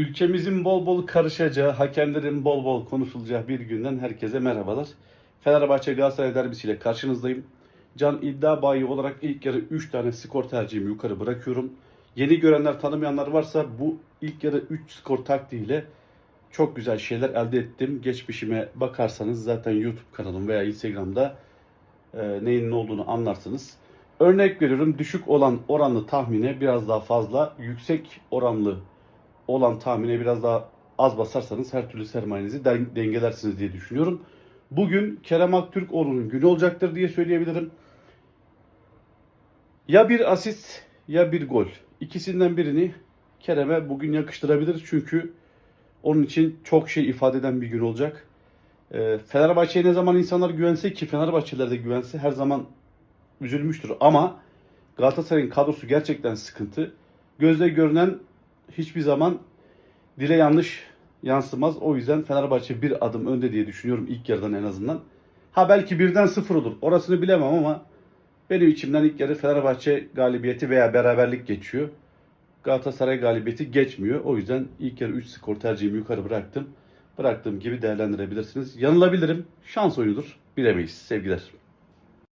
Ülkemizin bol bol karışacağı, hakemlerin bol bol konuşulacağı bir günden herkese merhabalar. Fenerbahçe Galatasaray derbisiyle karşınızdayım. Can iddia bayi olarak ilk yarı 3 tane skor tercihimi yukarı bırakıyorum. Yeni görenler, tanımayanlar varsa bu ilk yarı 3 skor taktiğiyle çok güzel şeyler elde ettim. Geçmişime bakarsanız zaten YouTube kanalım veya Instagram'da e, neyin ne olduğunu anlarsınız. Örnek veriyorum düşük olan oranlı tahmine biraz daha fazla, yüksek oranlı olan tahmine biraz daha az basarsanız her türlü sermayenizi den- dengelersiniz diye düşünüyorum. Bugün Kerem Aktürkoğlu'nun günü olacaktır diye söyleyebilirim. Ya bir asist ya bir gol. İkisinden birini Kerem'e bugün yakıştırabiliriz. Çünkü onun için çok şey ifade eden bir gün olacak. Ee, Fenerbahçe'ye ne zaman insanlar güvense ki Fenerbahçeliler de güvense her zaman üzülmüştür. Ama Galatasaray'ın kadrosu gerçekten sıkıntı. Gözle görünen hiçbir zaman dile yanlış yansımaz. O yüzden Fenerbahçe bir adım önde diye düşünüyorum ilk yarıdan en azından. Ha belki birden sıfır olur. Orasını bilemem ama benim içimden ilk yarı Fenerbahçe galibiyeti veya beraberlik geçiyor. Galatasaray galibiyeti geçmiyor. O yüzden ilk yarı 3 skor tercihimi yukarı bıraktım. Bıraktığım gibi değerlendirebilirsiniz. Yanılabilirim. Şans oyunudur. Bilemeyiz. Sevgiler.